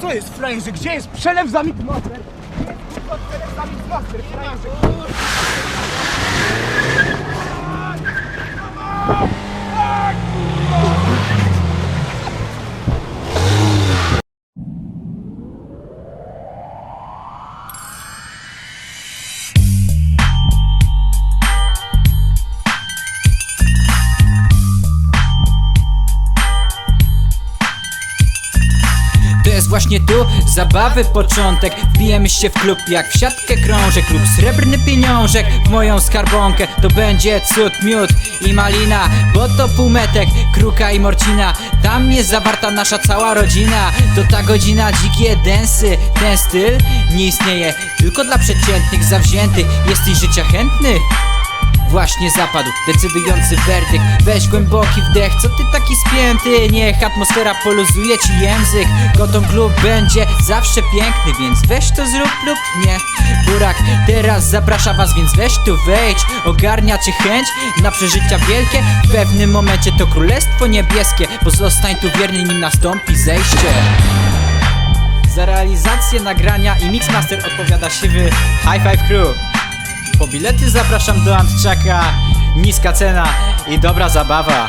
Co jest frajerze? Gdzie jest przelew za Mixmaster? Gdzie jest przelew za frajerze? To jest właśnie tu. Zabawy początek. Wbijemy się w klub jak w siatkę krążek lub srebrny pieniążek. W moją skarbonkę to będzie cud, miód i malina Bo to półmetek, kruka i morcina. Tam jest zawarta nasza cała rodzina. To ta godzina dzikie densy Ten styl nie istnieje. Tylko dla przeciętnych, zawziętych. Jesteś życia chętny? Właśnie zapadł decydujący werdykt. Weź głęboki wdech, co ty taki spięty? Niech atmosfera poluzuje ci język. Kotom klub będzie zawsze piękny Więc weź to zrób lub nie. Burak teraz zaprasza was, więc weź tu wejdź. Ogarnia cię chęć na przeżycia wielkie. W pewnym momencie to królestwo niebieskie. Pozostań tu wierny, nim nastąpi zejście. Za realizację nagrania i Mixmaster odpowiada siwy High Five Crew po bilety zapraszam do Antczaka. Niska cena i dobra zabawa.